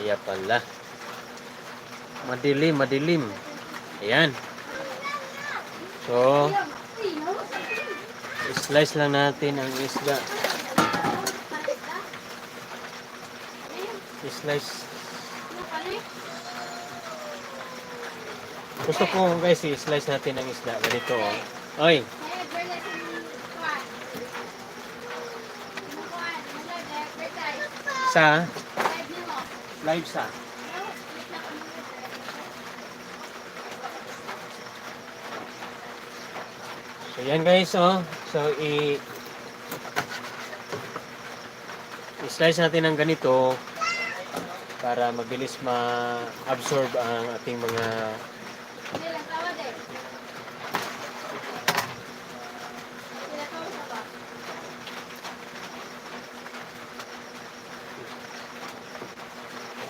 Kaya pala. Madilim, madilim. Ayan. So, slice lang natin ang isda. Slice. Gusto ko guys, i-slice natin ang isda. Ganito oh. Oy, sa live sa. So yan guys oh. So i i-slice natin ng ganito para mabilis ma-absorb ang ating mga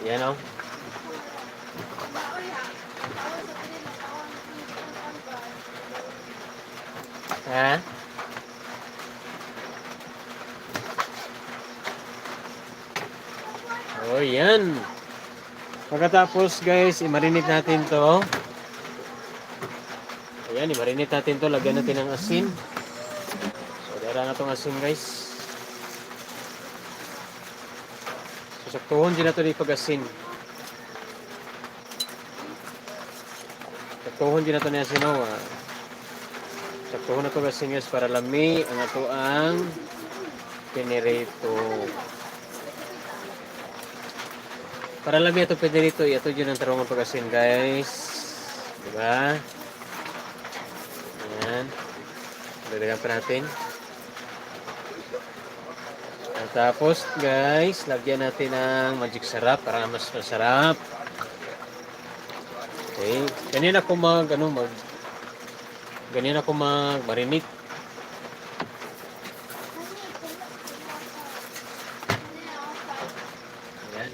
yan oh. Ha? Oh, yan. Pagkatapos, guys, i-marinate natin to. Ayan, i-marinate natin to. Lagyan natin ng asin. So, dara na tong asin, guys. Susaktuhon din na to di pag-asin. Saktuhon din na to ni asin, ah. Saktuhon na to asin, guys, para lami ang ato ang pinirito. Para lami ito pinirito, ito yun ang tarungan pag-asin, guys. Diba? Ayan. Lagyan pa natin. Tapos, guys, lagyan natin ng magic sarap para mas masarap. Okay. Ganyan ako mag, ano, mag, ganyan ako mag marinate. Ayan.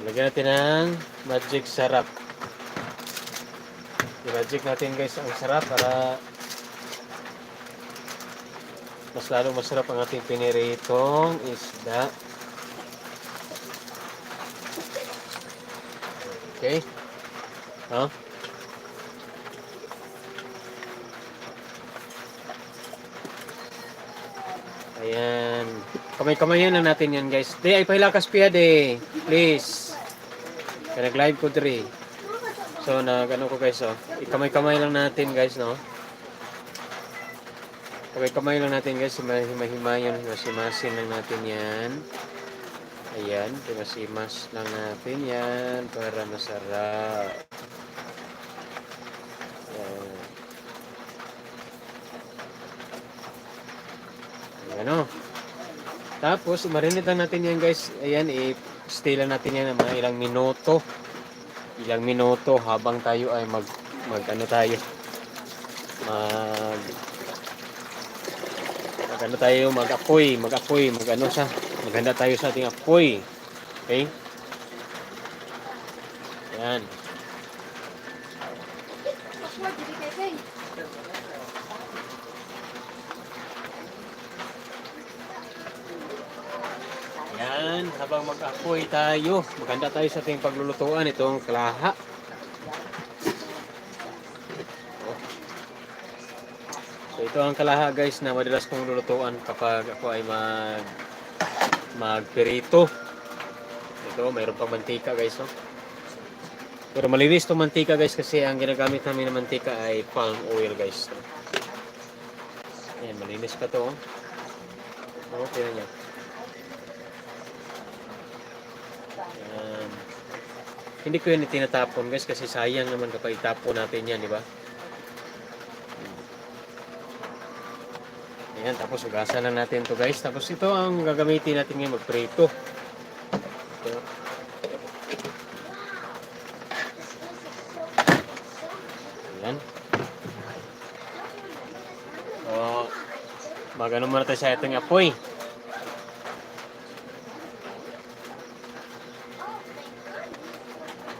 So, lagyan natin ng magic sarap. I-magic natin guys ang sarap para mas lalong masarap ang ating piniritong isda. Okay. Huh? Ayan. Kamay-kamayan lang natin yan guys. Di, ay pahilakas piya de. Please. Kaya nag-live ko diri. So, nag ano ko guys, oh. Ikamay-kamay lang natin guys, no? Kamay-kamay lang natin guys. Himay-himayan. Himasimasin lang natin yan. Ayan. Himasimas lang natin yan. Para masarap. Ayan. Ayan, oh. Tapos, marinate lang natin yan guys. Ayan, i-stay lang natin yan ng mga ilang minuto. Ilang minuto habang tayo ay mag, mag ano tayo. Mag, mag ano tayo, mag-apoy, mag-apoy, mag ano sa, maghanda tayo sa ating apoy. Okay? Ayan. Ayan, habang mag-apoy tayo, maganda tayo sa ating paglulutuan itong kalaha. So ito ang kalaha guys na madalas kong lulutuan kapag ako ay mag magperito. Ito, mayroon pang mantika guys. No? Pero malinis itong mantika guys kasi ang ginagamit namin na mantika ay palm oil guys. Ayan, malinis pa to. Oh, tingnan niya. Yan. Hindi ko yun itinatapon guys kasi sayang naman kapag itapon natin yan, di ba? Ayan, tapos ugasan lang natin to guys. Tapos ito ang gagamitin natin ngayon magprito. Ito. Ayan. So, magano muna tayo sa itong apoy.